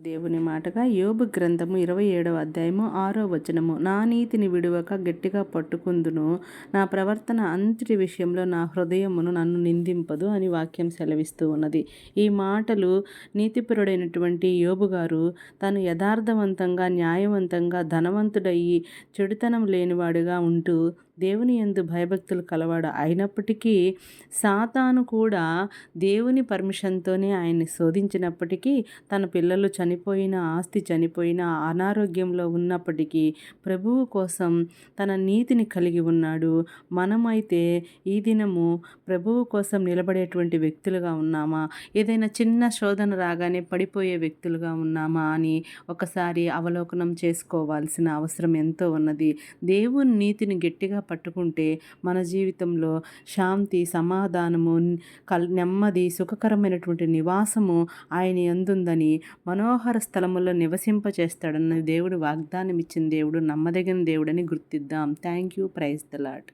దేవుని మాటగా యోబు గ్రంథము ఇరవై ఏడవ అధ్యాయము ఆరో వచనము నా నీతిని విడువక గట్టిగా పట్టుకుందును నా ప్రవర్తన అంతటి విషయంలో నా హృదయమును నన్ను నిందింపదు అని వాక్యం సెలవిస్తూ ఉన్నది. ఈ మాటలు నీతిపరుడైనటువంటి యోబు గారు తను యథార్థవంతంగా న్యాయవంతంగా ధనవంతుడయ్యి చెడుతనం లేనివాడుగా ఉంటూ దేవుని ఎందు భయభక్తులు కలవాడు అయినప్పటికీ సాతాను కూడా దేవుని పర్మిషన్తోనే ఆయన్ని శోధించినప్పటికీ తన పిల్లలు చనిపోయిన ఆస్తి చనిపోయిన అనారోగ్యంలో ఉన్నప్పటికీ ప్రభువు కోసం తన నీతిని కలిగి ఉన్నాడు. మనమైతే ఈ దినము ప్రభువు కోసం నిలబడేటువంటి వ్యక్తులుగా ఉన్నామా? ఏదైనా చిన్న శోధన రాగానే పడిపోయే వ్యక్తులుగా ఉన్నామా అని ఒకసారి అవలోకనం చేసుకోవాల్సిన అవసరం ఎంతో ఉన్నది. దేవుని నీతిని గట్టిగా పట్టుకుంటే మన జీవితంలో శాంతి సమాధానము కల్ నెమ్మది సుఖకరమైనటువంటి నివాసము ఆయన ఎందుందని మనోహర స్థలములో నివసింపచేస్తాడన్న దేవుడు వాగ్దానం ఇచ్చిన దేవుడు నమ్మదగిన దేవుడని గుర్తిద్దాం. Thank you praise the Lord